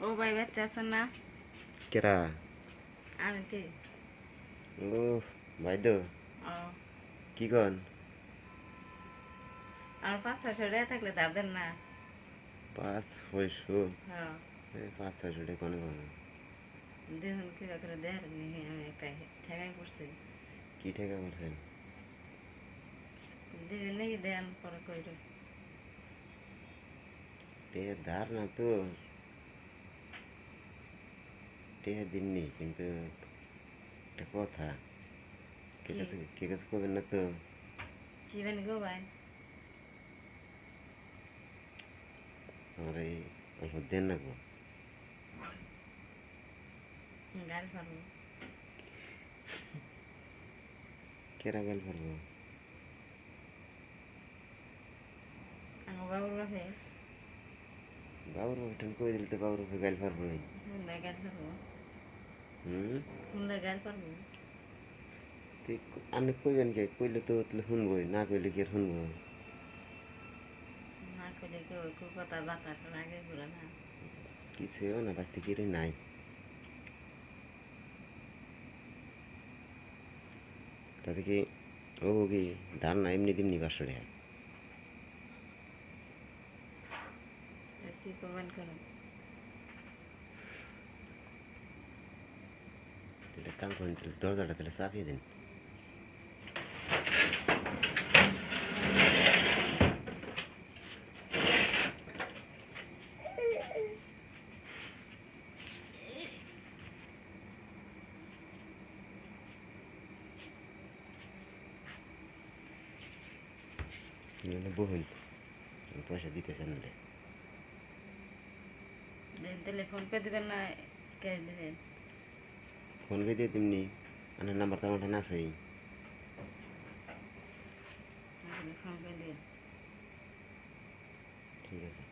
ও ভাই বাচ্চা আছেন না? কেরা? আমি কি? ও ভাইদ। ও। কি কন? আমার পাঁচ ছয়শো টাকা থাকলে ধার দেন না? পাঁচ ছয়শো হ্যাঁ। পাঁচ ছয়শো টাকা কোনে কোন দেখুন কি করে নিয়ে আমি একটা ঠেকাই পড়ছি। কি টাকা বলছেন দেবেন নাকি দেন পরে কইরে। ধার না তো। টেয়া দিননি কিন্তু একটা কথা কে কি? কাছে কে কাছে করবেন না তো কি বানি গো ভাই আমার এই অল্প দেন না গো গাড়ি পারবো কেরা গেল পারবো আমার বাবুর কাছে বাবুর বাবুটান কই দিলে তো বাবুর বাবু গেল পারবো হুন্ডা গাড়ি পারবো আপনি কইবেন কে? কইলে তো শুনবই না কইলে কি শুনব? বাতাস না বাড়িতে কি নাই। তাতে কি ও কি ধান না এমনি দিমনি টাকা তা কি করবেন করেন están con el instructor de la Safiedin. Yine bugün paşa dikesenler. Telefon. PhonePe দিয়ে তেমনি আনার নাম্বার তো আমার না আছেই। ঠিক আছে।